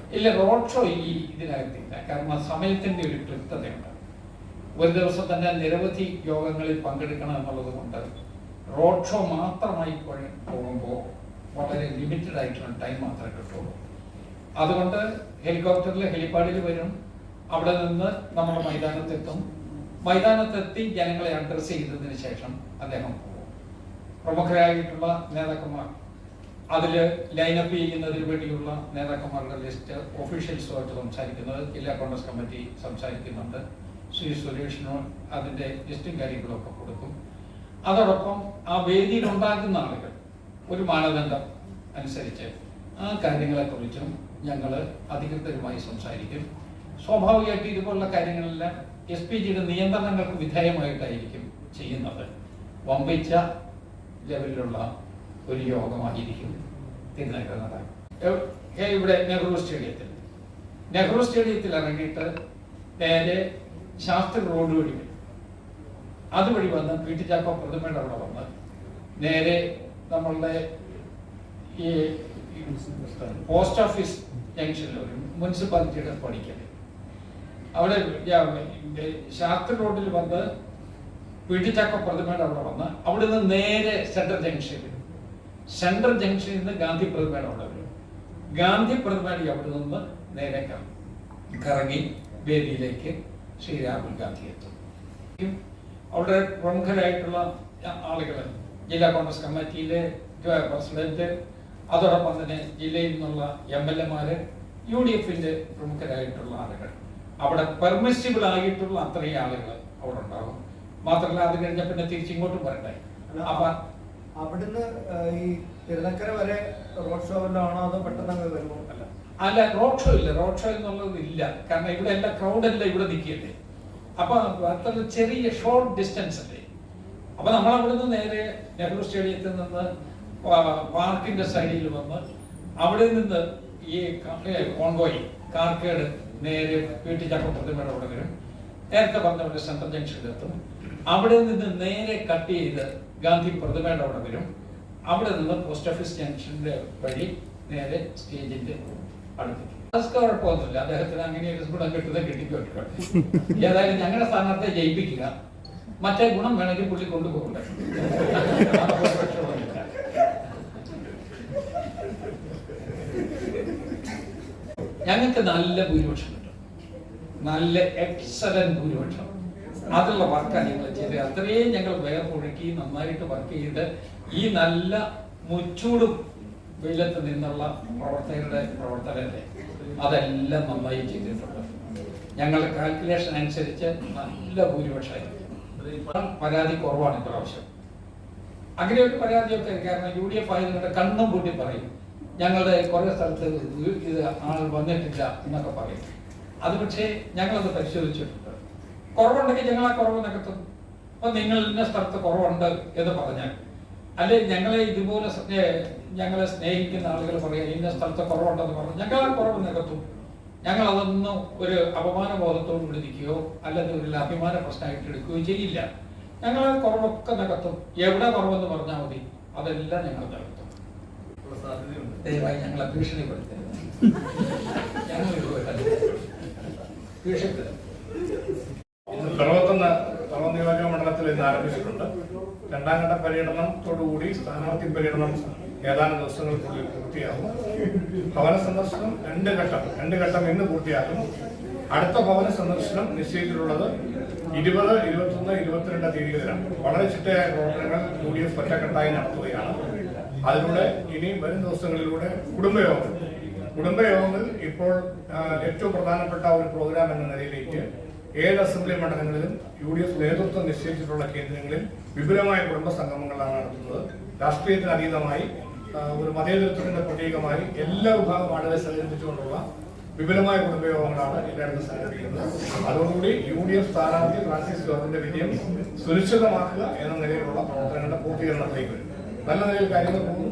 ഇല്ല road show ഈ ഇതിനകത്തില്ല. കാരണം സമയത്തിന്റെ ഒരു കൃത്യതയുണ്ട് ഒരു ദിവസം തന്നെ നിരവധി യോഗങ്ങളിൽ പങ്കെടുക്കണം എന്നുള്ളത് കൊണ്ട് റോഡ് ഷോ മാത്രമായി പോകുമ്പോൾ വളരെ ലിമിറ്റഡ് ആയിട്ടുള്ള ടൈം മാത്രമേ കിട്ടുള്ളൂ. അതുകൊണ്ട് ഹെലികോപ്റ്ററിൽ ഹെലിപ്പാഡിൽ വരും. അവിടെ നിന്ന് നമ്മുടെ മൈതാനത്തെത്തും. മൈതാനത്തെത്തി ജനങ്ങളെ അഡ്രസ് ചെയ്തതിന് ശേഷം അദ്ദേഹം പോകും. പ്രമുഖരായിട്ടുള്ള നേതാക്കന്മാർ അതിൽ ലൈനപ്പ് ചെയ്യുന്നതിന് വേണ്ടിയുള്ള നേതാക്കന്മാരുടെ ലിസ്റ്റ് ഒഫീഷ്യൽസുമായിട്ട് സംസാരിക്കുന്നത് ജില്ലാ കോൺഗ്രസ് കമ്മിറ്റി സംസാരിക്കുന്നുണ്ട്. ശ്രീ സുരേഷിനോ അതിന്റെ ലിസ്റ്റും കാര്യങ്ങളും ഒക്കെ കൊടുക്കും. അതോടൊപ്പം ആ വേദിയിൽ ഉണ്ടാക്കുന്ന ആളുകൾ ഒരു മാനദണ്ഡം അനുസരിച്ച് ആ കാര്യങ്ങളെക്കുറിച്ചും ഞങ്ങൾ അധികൃതരുമായി സംസാരിക്കും. സ്വാഭാവികമായിട്ട് ഇതുപോലുള്ള കാര്യങ്ങളെല്ലാം എസ് പി ജിയുടെ നിയന്ത്രണങ്ങൾക്ക് വിധേയമായിട്ടായിരിക്കും ചെയ്യുന്നത്. വമ്പിച്ച ലെവലിലുള്ള ഒരു യോഗമായിരിക്കും. തിരുനക്കര ഇവിടെ നെഹ്റു സ്റ്റേഡിയത്തിൽ. നെഹ്റു സ്റ്റേഡിയത്തിൽ ഇറങ്ങിയിട്ട് നേരെ ശാസ്ത്ര റോഡ് വഴി വരും. അതുവഴി വന്ന് പി ടി പ്രതിമയുടെ അവിടെ വന്ന് നേരെ നമ്മളുടെ ഈ പോസ്റ്റ് ഓഫീസ് ജംഗ്ഷനിൽ ഒരു മുനിസിപ്പാലിറ്റിയുടെ പണിക്കൽ അവിടെ ശാസ്ത്ര റോഡിൽ വന്ന് പി ടി പ്രതിമയുടെ അവിടെ വന്ന് അവിടെ നിന്ന് നേരെ സെൻട്രൽ ജംഗ്ഷനിൽ സെൻട്രൽ ജംഗ്ഷനിൽ നിന്ന് ഗാന്ധി പ്രതിമയുടെ ഉള്ളത് ഗാന്ധി പ്രതിമയുടെ അവിടെ നിന്ന് നേരെ കറങ്ങി. വേദിയിലേക്ക് ശ്രീ രാഹുൽ ഗാന്ധി എത്തും. അവിടെ പ്രമുഖരായിട്ടുള്ള ആളുകൾ ജില്ലാ കോൺഗ്രസ് കമ്മിറ്റിയിലെ പ്രസിഡന്റ് അതോടൊപ്പം തന്നെ ജില്ലയിൽ നിന്നുള്ള എം എൽ എമാര് യു ഡി എഫിന്റെ പ്രമുഖരായിട്ടുള്ള ആളുകൾ. അവിടെ പെർമിസിബിൾ ആയിട്ടുള്ള അത്രയും ആളുകൾ അവിടെ ഉണ്ടാകും. മാത്രമല്ല അത് കഴിഞ്ഞ പിന്നെ തിരിച്ചിങ്ങോട്ടും വരണ്ടായി അപ്പൊ അവിടുന്ന് ഈ തിരുനക്കര വരെ റോഡ് ഷോ വല്ലതും ആണോ അതോ പെട്ടെന്ന് അങ്ങ് വരുമോ? അല്ല. അല്ല റോഡ് ഷോ ഇല്ല. റോഡ് ഷോ എന്നുള്ളത് ഇല്ല. കാരണം ഇവിടെ എല്ലാ ക്രൗഡ് എല്ലാം ഇവിടെ നിൽക്കില്ലേ അപ്പൊ അത്ര ചെറിയ ഷോർട്ട് ഡിസ്റ്റൻസ് അല്ലേ. അപ്പൊ നമ്മൾ അവിടുന്ന് നേരെ നെഹ്റു സ്റ്റേഡിയത്തിൽ നിന്ന് പാർക്കിന്റെ സൈഡിൽ വന്ന് അവിടെ നിന്ന് ഈ കോൺവോയി കാർക്കേട് നേരെ വീട്ടിൽ ചക്ക പ്രതിമയുടെ അവിടെ വരും. നേരത്തെ പറഞ്ഞ സെൻട്രൽ ജംഗ്ഷനിലെത്തും അവിടെ നിന്ന് നേരെ കട്ട് ചെയ്ത് ഗാന്ധി പ്രതിമയുടെ അവിടെ വരും. അവിടെ നിന്ന് പോസ്റ്റ് ഓഫീസ് ജംഗ്ഷന്റെ വഴി നേരെ സ്റ്റേജിന്റെ അടുത്തേക്ക്. കുഴപ്പമൊന്നുമില്ല അദ്ദേഹത്തിന് അങ്ങനെ ഒരു ഗുണം കിട്ടുന്നത് കിട്ടിക്കോട്ടെ ഏതായാലും ഞങ്ങളുടെ സ്ഥാനാർത്ഥിയെ ജയിപ്പിക്കുക. മറ്റേ ഗുണം വേണമെങ്കിൽ പുള്ളി കൊണ്ടുപോകണ്ട ഞങ്ങൾക്ക് നല്ല ഭൂരിപക്ഷം കിട്ടും. നല്ല എക്സലന്റ് ഭൂരിപക്ഷം. അതുള്ള വർക്കാണ് ഞങ്ങൾ ചെയ്തത് അത്രയും ഞങ്ങൾ വേർപൊഴുക്കി നന്നായിട്ട് വർക്ക് ചെയ്ത് ഈ നല്ല മുച്ചൂടും വെയിലത്ത് നിന്നുള്ള പ്രവർത്തകരുടെ പ്രവർത്തനത്തെ അതെല്ലാം നന്നായി ചെയ്തിട്ടുണ്ട്. ഞങ്ങളുടെ കാൽക്കുലേഷൻ അനുസരിച്ച് നല്ല ഭൂരിപക്ഷമായിരിക്കും പരാതി കുറവാണ് ഇപ്രാവശ്യം അങ്ങനെ പരാതിയൊക്കെ കാരണം യു ഡി എഫ് ആയതുകൊണ്ട് കണ്ണും പൂട്ടി പറയും. ഞങ്ങളുടെ കുറെ സ്ഥലത്ത് ഇത് ആൾ വന്നിട്ടില്ല എന്നൊക്കെ പറയും. അത് പക്ഷേ ഞങ്ങളത് പരിശോധിച്ചിട്ടുണ്ട്. കുറവുണ്ടെങ്കിൽ ഞങ്ങൾ ആ കുറവ് നികത്തും. അപ്പൊ നിങ്ങൾ ഇന്ന സ്ഥലത്ത് കുറവുണ്ട് എന്ന് പറഞ്ഞാൽ അല്ലെ ഞങ്ങളെ ഇതുപോലെ ഞങ്ങളെ സ്നേഹിക്കുന്ന ആളുകൾ പറയാം ഇന്ന സ്ഥലത്ത് കുറവുണ്ടെന്ന് പറഞ്ഞു ഞങ്ങൾ ആ കുറവ് നികത്തും. ഞങ്ങൾ അതൊന്നും ഒരു അപമാന ബോധത്തോട് വിളിക്കുകയോ അല്ലെങ്കിൽ ഒരു അഭിമാന പ്രശ്നമായിട്ട് എടുക്കുകയോ ചെയ്യില്ല. ഞങ്ങൾ ആ കുറവൊക്കെ നികത്തും. എവിടെ കുറവെന്ന് പറഞ്ഞാൽ മതി അതെല്ലാം ഞങ്ങൾ നികത്തും. ദയവായി ഞങ്ങളെ ഭീഷണിപ്പെടുത്തരുത്. ഞങ്ങൾ ഭീഷണിപ്പെടുത്തരുത്. നിയോജക ഇന്ന് ആരംഭിച്ചിട്ടുണ്ട്. രണ്ടാം ഘട്ട പര്യടനത്തോടുകൂടി സ്ഥാനാർത്ഥി പര്യടനം ഏതാനും ദിവസങ്ങൾക്കുള്ളിൽ പൂർത്തിയാകും. ഭവന സന്ദർശനം രണ്ട് ഘട്ടം രണ്ട് ഘട്ടം ഇന്ന് പൂർത്തിയാകും. അടുത്ത ഭവന സന്ദർശനം നിശ്ചയിച്ചിട്ടുള്ളത് ഇരുപത് ഇരുപത്തൊന്ന് ഇരുപത്തിരണ്ട് തീയതികളിലാണ്. വളരെ ചിട്ടയായ പ്രവർത്തനങ്ങൾ യു ഡി എഫ് ഒറ്റക്കെട്ടായി നടത്തുകയാണ്. അതിലൂടെ ഇനി വരും ദിവസങ്ങളിലൂടെ കുടുംബയോഗം. കുടുംബയോഗങ്ങൾ ഇപ്പോൾ ഏറ്റവും പ്രധാനപ്പെട്ട ഒരു പ്രോഗ്രാം എന്ന നിലയിലേക്ക് ഏഴ് അസംബ്ലി മണ്ഡലങ്ങളിലും യു ഡി എഫ് നേതൃത്വം നിശ്ചയിച്ചിട്ടുള്ള കേന്ദ്രങ്ങളിൽ വിപുലമായ കുടുംബ സംഗമങ്ങളാണ് നടത്തുന്നത്. രാഷ്ട്രീയത്തിന് അതീതമായി ഒരു മതേതരത്വത്തിന്റെ പ്രത്യേകമായി എല്ലാ വിഭാഗം ആളുകളെ സഹകരിപ്പിച്ചുകൊണ്ടുള്ള വിപുലമായ കുടുംബയോഗങ്ങളാണ് എല്ലായിടത്തും സംഘടിപ്പിക്കുന്നത്. അതോടുകൂടി യു ഡി എഫ് സ്ഥാനാർത്ഥി ഫ്രാൻസിസ് ജോർജിന്റെ വിജയം സുരക്ഷിതമാക്കുക എന്ന നിലയിലുള്ള പ്രവർത്തനങ്ങളുടെ പൂർത്തീകരണത്തിലേക്ക് വരും. നല്ല നിലയിൽ കാര്യങ്ങൾ പോകുന്നു.